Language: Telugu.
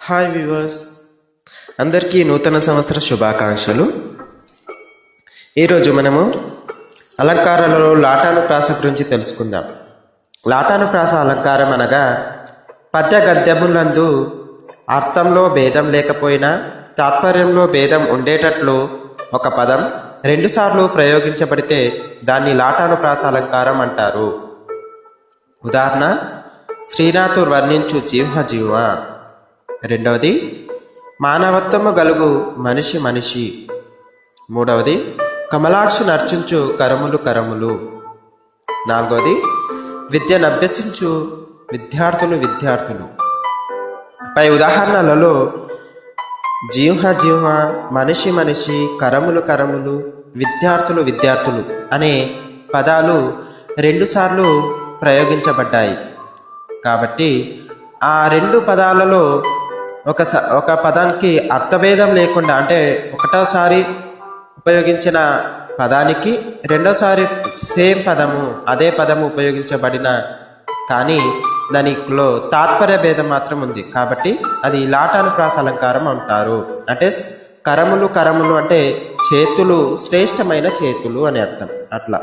హాయ్ వ్యూవర్స్ అందరికీ నూతన సంవత్సర శుభాకాంక్షలు. ఈరోజు మనము అలంకారాలలో లాటాను ప్రాస గురించి తెలుసుకుందాం. లాటాను ప్రాస అలంకారం అనగా పద్య గద్యములందు అర్థంలో భేదం లేకపోయినా తాత్పర్యంలో భేదం ఉండేటట్లు ఒక పదం రెండుసార్లు ప్రయోగించబడితే దాన్ని లాటాను ప్రాస అలంకారం అంటారు. ఉదాహరణ శ్రీనాథు వర్ణించు జీవ జీవ. రెండవది మానవత్వము గలుగు మనిషి మనిషి. మూడవది కమలాక్షు నర్చించు కరములు కరములు. నాలుగవది విద్యను అభ్యసించు విద్యార్థులు విద్యార్థులు. పై ఉదాహరణలలో జీవ జీవ మనిషి మనిషి కరములు కరములు విద్యార్థులు విద్యార్థులు అనే పదాలు రెండుసార్లు ప్రయోగించబడ్డాయి. కాబట్టి ఆ రెండు పదాలలో ఒక స ఒక పదానికి అర్థభేదం లేకుండా అంటే ఒకటోసారి ఉపయోగించిన పదానికి రెండోసారి సేమ్ పదము అదే పదము ఉపయోగించబడిన కానీ దానిలో తాత్పర్య భేదం మాత్రం ఉంది. కాబట్టి అది లాటానుప్రాస అలంకారం అంటారు. అంటే కరములు కరములు అంటే చేతులు శ్రేష్టమైన చేతులు అని అర్థం. అట్లా.